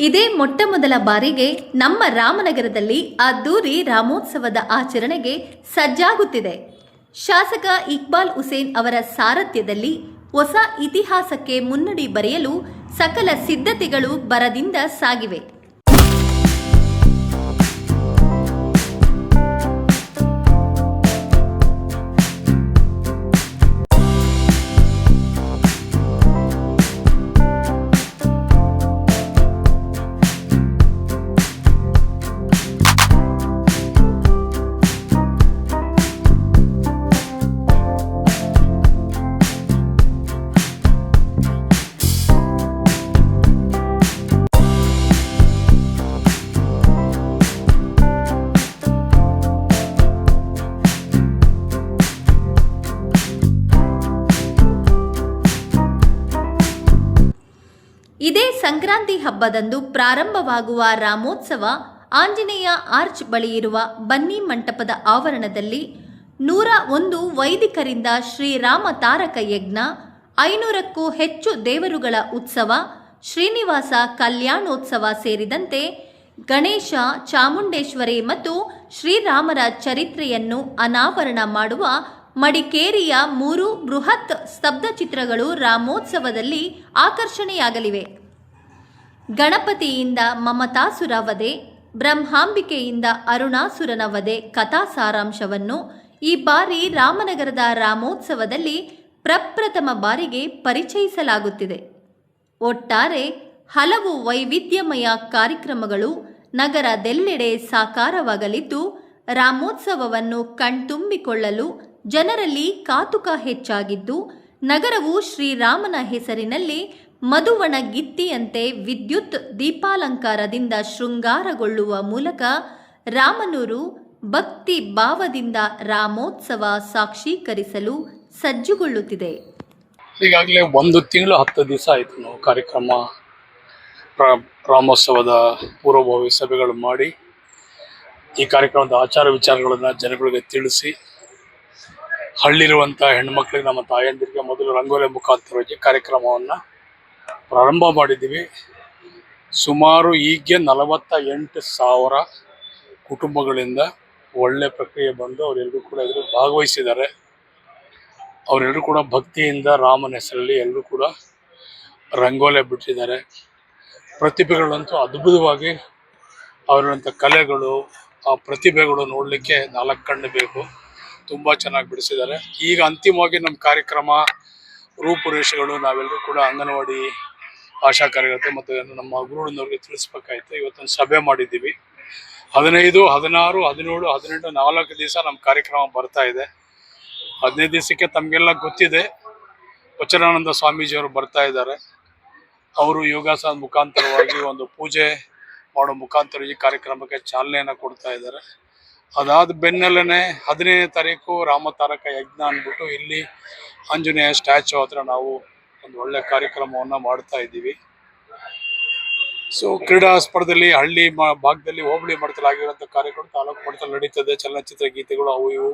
ಇದೇ ಮೊಟ್ಟ ಮೊದಲ ಬಾರಿಗೆ ನಮ್ಮ ರಾಮನಗರದಲ್ಲಿ ಅದ್ದೂರಿ ರಾಮೋತ್ಸವದ ಆಚರಣೆಗೆ ಸಜ್ಜಾಗುತ್ತಿದೆ. ಶಾಸಕ ಇಕ್ಬಾಲ್ ಹುಸೇನ್ ಅವರ ಸಾರಥ್ಯದಲ್ಲಿ ಹೊಸ ಇತಿಹಾಸಕ್ಕೆ ಮುನ್ನುಡಿ ಬರೆಯಲು ಸಕಲ ಸಿದ್ಧತೆಗಳು ಬರದಿಂದ ಸಾಗಿವೆ. ಸಂಕ್ರಾಂತಿ ಹಬ್ಬದಂದು ಪ್ರಾರಂಭವಾಗುವ ರಾಮೋತ್ಸವ ಆಂಜನೇಯ ಆರ್ಚ್ ಬಳಿ ಇರುವ ಬನ್ನಿ ಮಂಟಪದ ಆವರಣದಲ್ಲಿ ನೂರ ಒಂದು ವೈದಿಕರಿಂದ ಶ್ರೀರಾಮ ತಾರಕ ಯಜ್ಞ, ಐನೂರಕ್ಕೂ ಹೆಚ್ಚು ದೇವರುಗಳ ಉತ್ಸವ, ಶ್ರೀನಿವಾಸ ಕಲ್ಯಾಣೋತ್ಸವ ಸೇರಿದಂತೆ ಗಣೇಶ, ಚಾಮುಂಡೇಶ್ವರಿ ಮತ್ತು ಶ್ರೀರಾಮರ ಚರಿತ್ರೆಯನ್ನು ಅನಾವರಣ ಮಾಡುವ ಮಡಿಕೇರಿಯ ಮೂರು ಬೃಹತ್ ಸ್ತಬ್ಧ ಚಿತ್ರಗಳು ರಾಮೋತ್ಸವದಲ್ಲಿ ಆಕರ್ಷಣೆಯಾಗಲಿವೆ. ಗಣಪತಿಯಿಂದ ಮಮತಾಸುರ ವಧೆ ಬ್ರಹ್ಮಾಂಬಿಕೆಯಿಂದ ಅರುಣಾಸುರನ ವಧೆ ಕಥಾ ಸಾರಾಂಶವನ್ನು ಈ ಬಾರಿ ರಾಮನಗರದ ರಾಮೋತ್ಸವದಲ್ಲಿ ಪ್ರಪ್ರಥಮ ಬಾರಿಗೆ ಪರಿಚಯಿಸಲಾಗುತ್ತಿದೆ. ಒಟ್ಟಾರೆ ಹಲವು ವೈವಿಧ್ಯಮಯ ಕಾರ್ಯಕ್ರಮಗಳು ನಗರದೆಲ್ಲೆಡೆ ಸಾಕಾರವಾಗಲಿದ್ದು, ರಾಮೋತ್ಸವವನ್ನು ಕಣ್ತುಂಬಿಕೊಳ್ಳಲು ಜನರಲ್ಲಿ ಕಾತುಕ ಹೆಚ್ಚಾಗಿದ್ದು, ನಗರವು ಶ್ರೀರಾಮನ ಹೆಸರಿನಲ್ಲಿ ಮಧುವಣ ಗಿತ್ತಿಯಂತೆ ವಿದ್ಯುತ್ ದೀಪಾಲಂಕಾರದಿಂದ ಶೃಂಗಾರಗೊಳ್ಳುವ ಮೂಲಕ ರಾಮನೂರು ಭಕ್ತಿ ಭಾವದಿಂದ ರಾಮೋತ್ಸವ ಸಾಕ್ಷೀಕರಿಸಲು ಸಜ್ಜುಗೊಳ್ಳುತ್ತಿದೆ. ಈಗಾಗಲೇ ಒಂದು ತಿಂಗಳು ಹತ್ತು ದಿವಸ ಆಯಿತು ನಾವು ಕಾರ್ಯಕ್ರಮ ರಾಮೋತ್ಸವದ ಪೂರ್ವಭಾವಿ ಸಭೆಗಳು ಮಾಡಿ ಈ ಕಾರ್ಯಕ್ರಮದ ಆಚಾರ ವಿಚಾರಗಳನ್ನು ಜನಗಳಿಗೆ ತಿಳಿಸಿ ಹಳ್ಳಿರುವಂಥ ಹೆಣ್ಮಕ್ಳಿಗೆ ನಮ್ಮ ತಾಯಂದಿರಿಗೆ ಮೊದಲು ರಂಗೋಲಿ ಮುಖಾಂತರವಾಗಿ ಕಾರ್ಯಕ್ರಮವನ್ನು ಪ್ರಾರಂಭ ಮಾಡಿದ್ದೀವಿ. ಸುಮಾರು ಈಗ್ಗೆ ನಲವತ್ತ ಎಂಟು ಸಾವಿರ ಕುಟುಂಬಗಳಿಂದ ಒಳ್ಳೆ ಪ್ರಕ್ರಿಯೆ ಬಂದು ಅವರೆಲ್ಲರೂ ಕೂಡ ಇದರಲ್ಲಿ ಭಾಗವಹಿಸಿದ್ದಾರೆ. ಅವರೆಲ್ಲರೂ ಕೂಡ ಭಕ್ತಿಯಿಂದ ರಾಮನ ಹೆಸರಲ್ಲಿ ಎಲ್ಲರೂ ಕೂಡ ರಂಗೋಲೆ ಬಿಟ್ಟಿದ್ದಾರೆ. ಪ್ರತಿಭೆಗಳಂತೂ ಅದ್ಭುತವಾಗಿ ಅವರಂಥ ಕಲೆಗಳು, ಆ ಪ್ರತಿಭೆಗಳು ನೋಡಲಿಕ್ಕೆ ನಾಲ್ಕು ಕಣ್ಣು ಬೇಕು. ತುಂಬ ಚೆನ್ನಾಗಿ ಬಿಡಿಸಿದ್ದಾರೆ. ಈಗ ಅಂತಿಮವಾಗಿ ನಮ್ಮ ಕಾರ್ಯಕ್ರಮ, ರೂಪುರೇಷೆಗಳು ನಾವೆಲ್ಲರೂ ಕೂಡ ಅಂಗನವಾಡಿ ಆಶಾ ಕಾರ್ಯಕರ್ತರು ಮತ್ತು ನಮ್ಮ ಗುರುಳಿನವ್ರಿಗೆ ತಿಳಿಸ್ಬೇಕಾಯ್ತು. ಇವತ್ತೊಂದು ಸಭೆ ಮಾಡಿದ್ದೀವಿ. ಹದಿನೈದು, ಹದಿನಾರು, ಹದಿನೇಳು, ಹದಿನೆಂಟು, ನಾಲ್ಕು ದಿವಸ ನಮ್ಮ ಕಾರ್ಯಕ್ರಮ ಬರ್ತಾ ಇದೆ. ಹದಿನೈದು ದಿವಸಕ್ಕೆ ತಮಗೆಲ್ಲ ಗೊತ್ತಿದೆ. ವಚನಾನಂದ ಸ್ವಾಮೀಜಿಯವರು ಬರ್ತಾ ಇದ್ದಾರೆ. ಅವರು ಯೋಗಾಸನ ಮುಖಾಂತರವಾಗಿ ಒಂದು ಪೂಜೆ ಮಾಡೋ ಮುಖಾಂತರ ಈ ಕಾರ್ಯಕ್ರಮಕ್ಕೆ ಚಾಲನೆಯನ್ನು ಕೊಡ್ತಾ ಇದ್ದಾರೆ. ಅದಾದ ಬೆನ್ನಲ್ಲೇ ಹದಿನೈದನೇ ತಾರೀಕು ರಾಮತಾರಕ ಯಜ್ಞ ಅಂದ್ಬಿಟ್ಟು ಇಲ್ಲಿ ಆಂಜನೇಯ ಸ್ಟ್ಯಾಚು ಹತ್ರ ನಾವು ಒಂದು ಒಳ್ಳೆ ಕಾರ್ಯಕ್ರಮವನ್ನು ಮಾಡ್ತಾ ಇದ್ದೀವಿ. ಸೊ ಕ್ರೀಡಾ ಸ್ಪರ್ಧೆಯಲ್ಲಿ ಹಳ್ಳಿ ಭಾಗದಲ್ಲಿ ಹೋಬಳಿ ಮಟ್ಟದಲ್ಲಿ ಆಗಿರುವಂಥ ಕಾರ್ಯಕ್ರಮ ತಾಲೂಕು ಮಟ್ಟದಲ್ಲಿ ನಡೀತದೆ. ಚಲನಚಿತ್ರ ಗೀತೆಗಳು ಅವು ಇವು.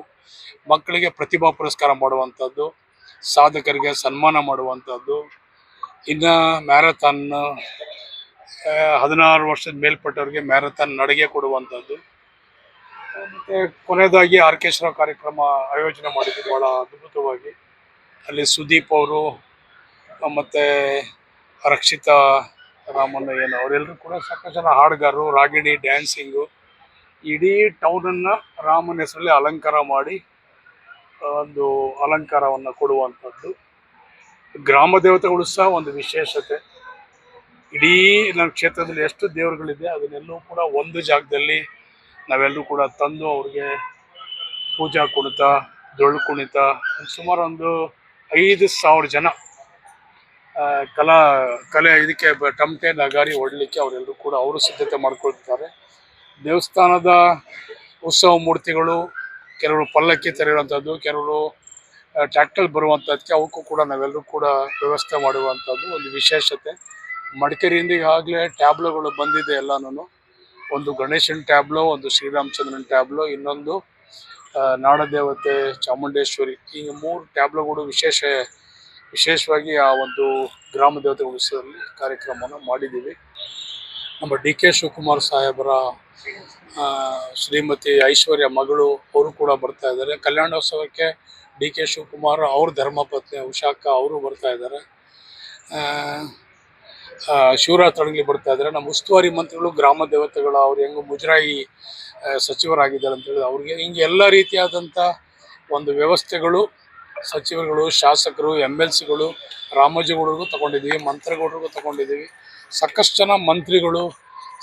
ಮಕ್ಕಳಿಗೆ ಪ್ರತಿಭಾ ಪುರಸ್ಕಾರ ಮಾಡುವಂಥದ್ದು ಸಾಧಕರಿಗೆ ಸನ್ಮಾನ ಮಾಡುವಂಥದ್ದು ಇನ್ನು ಮ್ಯಾರಥಾನ್ ಹದಿನಾರು ವರ್ಷದ ಮೇಲ್ಪಟ್ಟವರಿಗೆ ಮ್ಯಾರಥಾನ್ ನಡಿಗೆ ಕೊಡುವಂಥದ್ದು ಮತ್ತು ಕೊನೆಯದಾಗಿ ಆರ್ಕೆಸ್ಟ್ರಾ ಕಾರ್ಯಕ್ರಮ ಆಯೋಜನೆ ಮಾಡಿದ್ವಿ ಭಾಳ ಅದ್ಭುತವಾಗಿ. ಅಲ್ಲಿ ಸುದೀಪ್ ಅವರು ಮತ್ತು ರಕ್ಷಿತಾ ಏನು ಅವರೆಲ್ಲರೂ ಕೂಡ ಸಾಕಷ್ಟು ಜನ ಹಾಡುಗಾರರು, ರಾಗಿಣಿ ಡ್ಯಾನ್ಸಿಂಗು ಇಡೀ ಟೌನನ್ನು ರಾಮನ ಹೆಸರಲ್ಲಿ ಅಲಂಕಾರ ಮಾಡಿ ಒಂದು ಅಲಂಕಾರವನ್ನು ಕೊಡುವಂಥದ್ದು. ಗ್ರಾಮ ದೇವತೆಗಳು ಸಹ ಒಂದು ವಿಶೇಷತೆ. ಇಡೀ ನಮ್ಮ ಕ್ಷೇತ್ರದಲ್ಲಿ ಎಷ್ಟು ದೇವರುಗಳಿದೆ, ಅದನ್ನೆಲ್ಲೂ ಕೂಡ ಒಂದು ಜಾಗದಲ್ಲಿ ನಾವೆಲ್ಲರೂ ಕೂಡ ತಂದು ಅವ್ರಿಗೆ ಪೂಜಾ ಕುಣಿತ ಡೊಳ್ಳು ಕುಣಿತ ಸುಮಾರು ಒಂದು ಐದು ಸಾವಿರ ಜನ ಕಲಾ, ಕಲೆ ಇದಕ್ಕೆ ಟಮಟೆ ನಗಾರಿ ಹೊಡ್ಲಿಕ್ಕೆ ಅವರೆಲ್ಲರೂ ಕೂಡ ಅವರು ಸಿದ್ಧತೆ ಮಾಡ್ಕೊಳ್ತಾರೆ ದೇವಸ್ಥಾನದ ಉತ್ಸವ ಮೂರ್ತಿಗಳು ಕೆಲವರು ಪಲ್ಲಕ್ಕಿ ತೆರೆಯುವಂಥದ್ದು, ಕೆಲವರು ಟ್ರ್ಯಾಕ್ಟರ್ ಬರುವಂಥದ್ದಕ್ಕೆ ಅವಕ್ಕೂ ಕೂಡ ನಾವೆಲ್ಲರೂ ಕೂಡ ವ್ಯವಸ್ಥೆ ಮಾಡುವಂಥದ್ದು ಒಂದು ವಿಶೇಷತೆ. ಮಡಿಕೇರಿಯಿಂದ ಈಗಾಗಲೇ ಟ್ಯಾಬ್ಲೋಗಳು ಬಂದಿದೆ ಎಲ್ಲನೂ ಒಂದು ಗಣೇಶನ ಟ್ಯಾಬ್ಲೋ, ಒಂದು ಶ್ರೀರಾಮಚಂದ್ರನ ಟ್ಯಾಬ್ಲೋ, ಇನ್ನೊಂದು ನಾಡದೇವತೆ ಚಾಮುಂಡೇಶ್ವರಿ ಈ ಮೂರು ಟ್ಯಾಬ್ಲೋಗಳು ವಿಶೇಷ ವಿಶೇಷವಾಗಿ ಆ ಒಂದು ಗ್ರಾಮ ದೇವತೆ ಉತ್ಸವದಲ್ಲಿ ಕಾರ್ಯಕ್ರಮವನ್ನು ಮಾಡಿದ್ದೀವಿ. ನಮ್ಮ ಡಿ ಕೆ ಶಿವಕುಮಾರ್ ಸಾಹೇಬರ ಶ್ರೀಮತಿ ಐಶ್ವರ್ಯ ಮಗಳು ಅವರು ಕೂಡ ಬರ್ತಾ ಇದ್ದಾರೆ. ಕಲ್ಯಾಣೋತ್ಸವಕ್ಕೆ ಡಿ ಕೆ ಶಿವಕುಮಾರ್ ಅವ್ರ ಧರ್ಮಪತ್ನಿ ಉಷಾಕ ಅವರು ಬರ್ತಾ ಇದ್ದಾರೆ. ಶಿವರಾಜ್ ತಡಂಗ್ಲಿ ಬರ್ತಾ ಇದ್ದಾರೆ. ನಮ್ಮ ಉಸ್ತುವಾರಿ ಮಂತ್ರಿಗಳು, ಗ್ರಾಮ ದೇವತೆಗಳು, ಅವ್ರು ಹೆಂಗು ಮುಜರಾಯಿ ಸಚಿವರಾಗಿದ್ದಾರೆ ಅಂತ ಹೇಳಿ ಅವ್ರಿಗೆ ಹಿಂಗೆ ಎಲ್ಲ ರೀತಿಯಾದಂಥ ಒಂದು ವ್ಯವಸ್ಥೆಗಳು ಸಚಿವರುಗಳು, ಶಾಸಕರು ಎಂ ಎಲ್ ಸಿಗಳು ರಾಮೋಜಿಗೌಡರಿಗೂ ತಗೊಂಡಿದ್ದೀವಿ, ಮಂತ್ರಿಗೌಡರಿಗೂ ತಗೊಂಡಿದ್ದೀವಿ. ಸಾಕಷ್ಟು ಜನ ಮಂತ್ರಿಗಳು,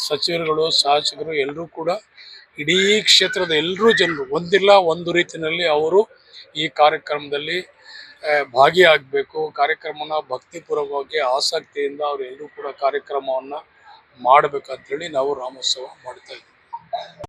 ಸಚಿವರುಗಳು, ಶಾಸಕರು ಎಲ್ಲರೂ ಕೂಡ ಇಡೀ ಕ್ಷೇತ್ರದ ಎಲ್ಲರೂ ಜನರು ಒಂದಿಲ್ಲ, ಒಂದು ರೀತಿಯಲ್ಲಿ ಅವರು ಈ ಕಾರ್ಯಕ್ರಮದಲ್ಲಿ ಭಾಗಿಯಾಗಬೇಕು. ಕಾರ್ಯಕ್ರಮನ ಭಕ್ತಿಪೂರ್ವಕವಾಗಿ, ಆಸಕ್ತಿಯಿಂದ ಅವರು ಎಲ್ಲರೂ ಕೂಡ ಕಾರ್ಯಕ್ರಮವನ್ನು ಮಾಡಬೇಕಂತೇಳಿ ನಾವು ರಾಮೋತ್ಸವ ಮಾಡ್ತಾ ಇದ್ದೀವಿ.